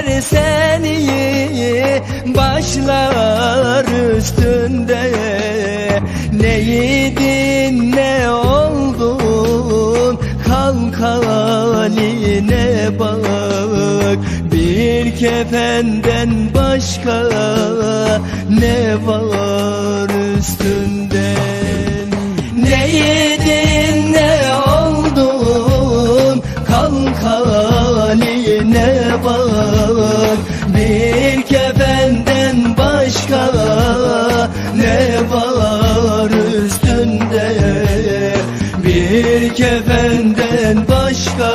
Getirdiler seni başlar üstünde. Ne yedin ne oldun? Kalk haline bak. Bir kefenden başka ne var üstünde? Ne yedin ne oldun Bir kefenden başka ne var üstünde? Bir kefenden başka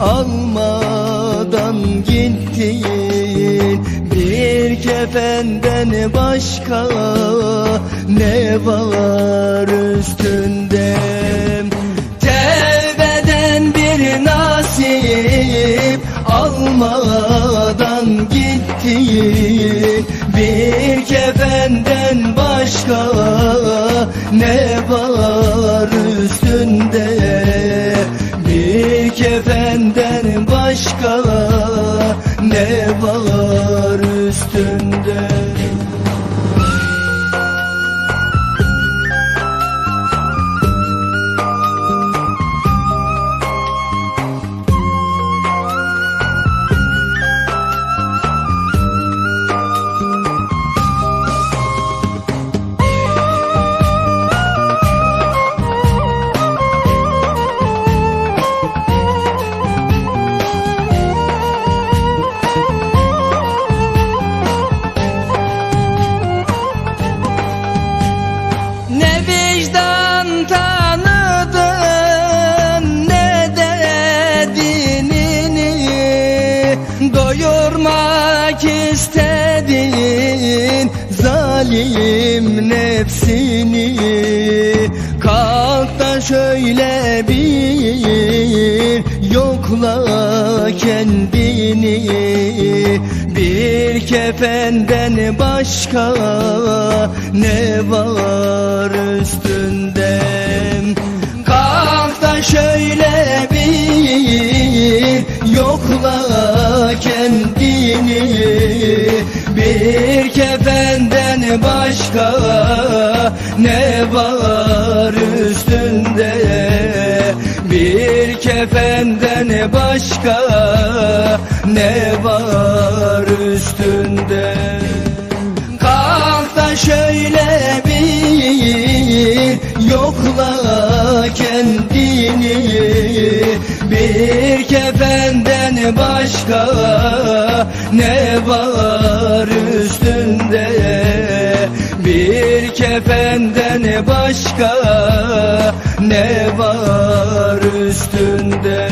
almadan gittin Bir kefenden başka ne var üstünde? Tevbeden bir nasip almadan gitti Bir kefenden başka ne var üstünde kefenden başka ne var üstünde da şöyle bir yokla kendini. Bir kefenden başka ne var üstünde? Kalk da şöyle bir yokla kendini. Bir kefenden başka ne var üstünde Bir kefenden başka ne var üstünde. Kalk da şöyle bir yokla kendini Bir kefenden başka ne var üstünde Bir kefenden başka ne var üstünde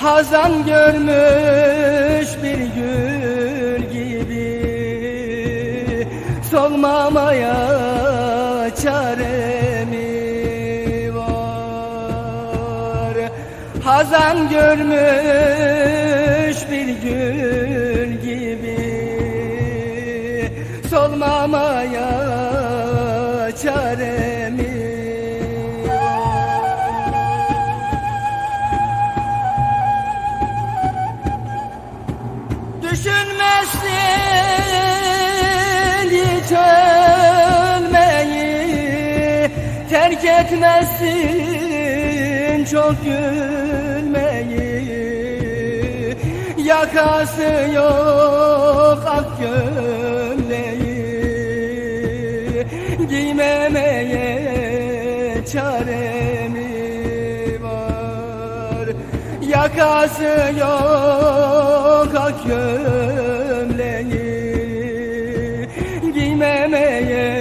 Hazan görmüş bir gül gibi. Solmamaya çare mi var. Hazan görmüş bir gül gibi. Solmamaya çare Etmezsin çok gülmeyi. Yakası yok ak gömleği. Giymemeye çare mi var. Yakası yok ak gömleği. Giymemeye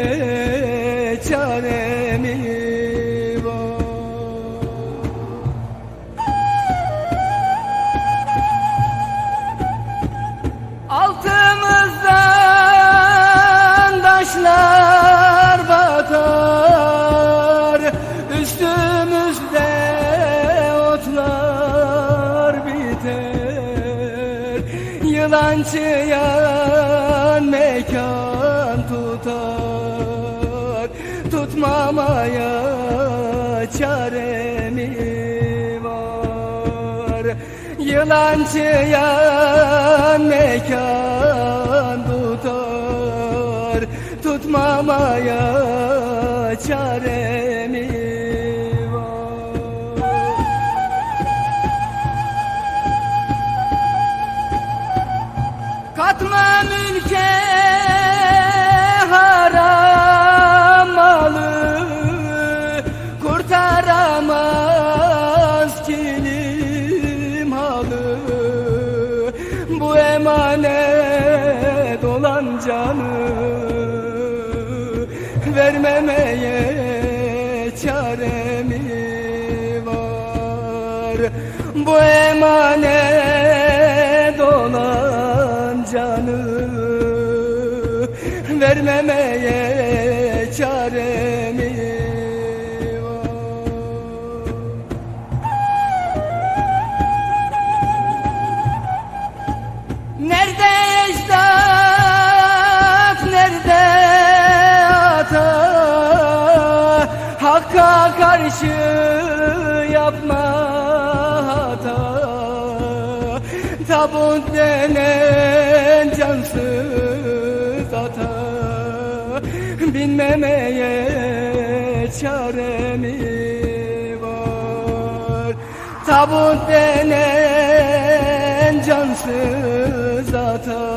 Yılan çıyan mekan tutar. Tutmamaya çare mi var. Yılan çıyan mekan tutar. Tutmamaya çare Vermemeye Binmemeye çare mi Tabut denen cansız ata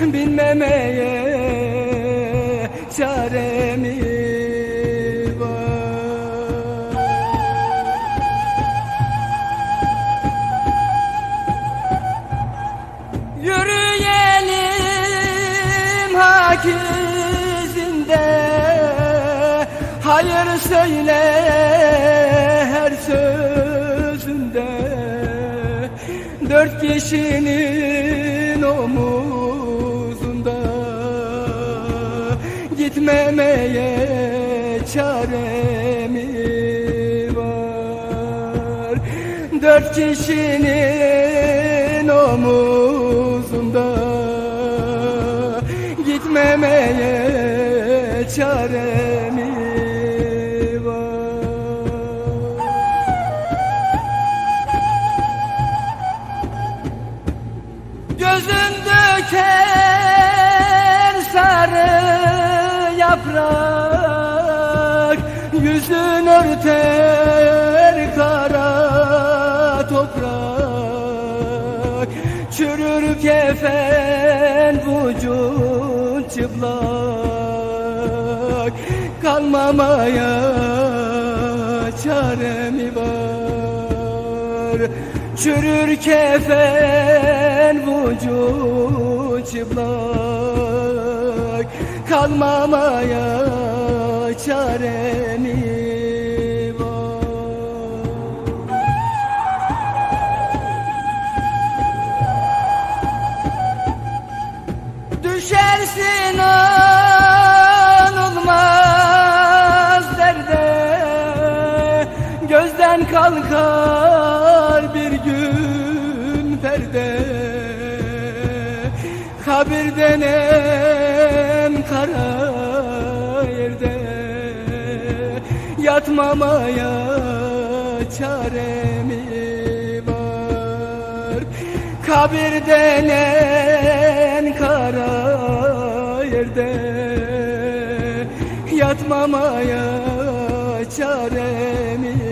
Binmemeye çaremi var? Yürüyelim hak söyle her sözünde. Dört kişinin omuzunda Gitmemeye çaremi var. Dört kişinin omuzunda Gitmemeye var yaprak Yüzün örter kara toprak. Çürür kefen vücut çıplak. Kalmamaya çaremi var. Çürür kefen vücut çıplak Kalmamaya çaremi var? Düşersin olmaz derde. Gözden kalkar bir gün perde. Kabir denen Yatmamaya çaremi var. Kabir denen kara yerde Yatmamaya çaremi var